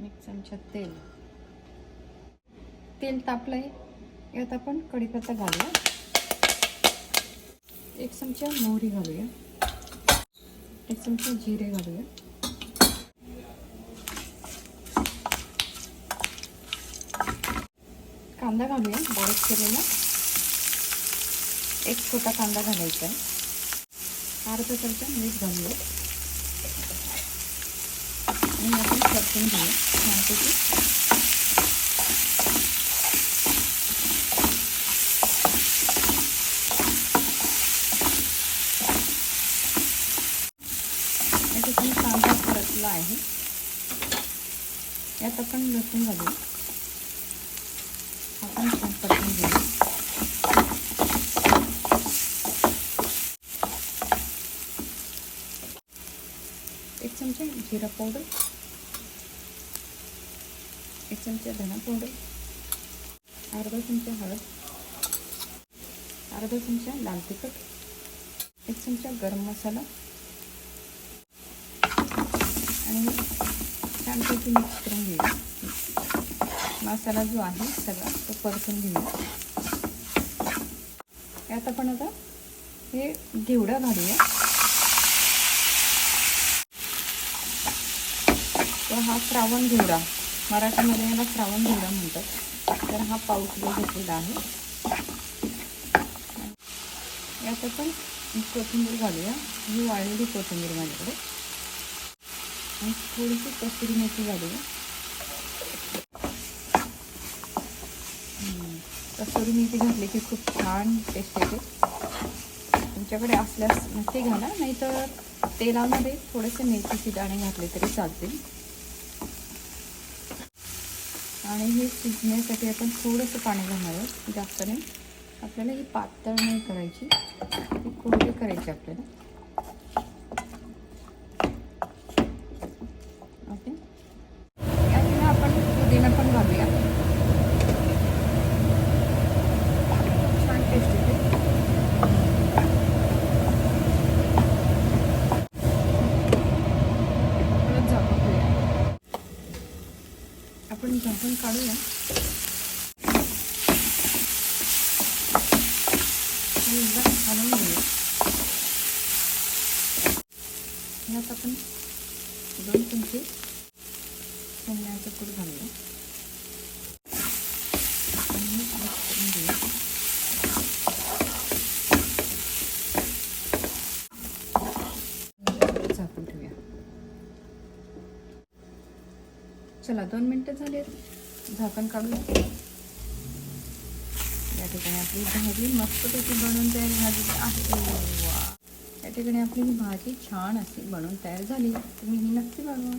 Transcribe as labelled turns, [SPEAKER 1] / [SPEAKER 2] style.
[SPEAKER 1] एक चमचा तेल. तेल तापलंय. यात आपण कढीपत्ता घालूया. एक चमचा मोहरी घालूया. एक चमचा जिरे घालूया. कांदा घालूया बारीक केलेला एक छोटा कांदा घालायचा आहे. अर्धा चमचा मीठ घालूया. आणि आपण परतून घेऊया छानपैकी या ठिकाणी कांदा परतला आहे यात आपण लसूण घालू आपण छान घेऊ एक चमचा जिरा पावडर एक चमचा धना पावडर अर्धा चमचा हळद अर्धा चमचा लाल तिखट एक चमचा गरम मसाला आणि छानपैकी मिक्स करून घेऊया मसाला जो आहे सगळा तो परतून घेऊया यात आपण आता हे घेवडा घालूया. तर हा श्रावण घेवडा. मराठीमध्ये याला श्रावण घेवडा म्हणतात. तर हा पाऊस किलो घेतलेला आहे यात आपण कोथिंबीर घालूया. ही वाळलेली कोथिंबीर माझ्याकडे. आणि थोडीशी कसुरी मेथी घालूया. कसुरी मेथी घातली की खूप छान टेस्ट येते. तुमच्याकडे असल्यास नक्की घाला नाहीतर तेलामध्ये थोडेसे मेथीचे दाणे घातले तरी चालतील. आणि हे शिजण्यासाठी आपण थोडंसं पाणी घालणार आहोत जास्त नाही आपल्याला ही पातळ नाही करायची. ही कोरडी करायची आपल्याला. ओके यात आपण पुदिना पण घालूया छान टेस्ट येते परत झाकून ठेवूया आपण झाकून काढूया. आणि एकदा हलवून घेऊया. यात आपण दोन चमचे शेंगण्याचं कूट घालूया. आणि हे मिक्स करून घेऊया. झाकून ठेवूया. चला दोन मिनटं झालेत. झाकण काढूया या ठिकाणी आपली भाजी मस्तपैकी बनवून तयार झालेली आहे. वा या ठिकाणी आपली ही भाजी छान अशी बनवून तयार झाली. तुम्ही ही नक्की बनवा.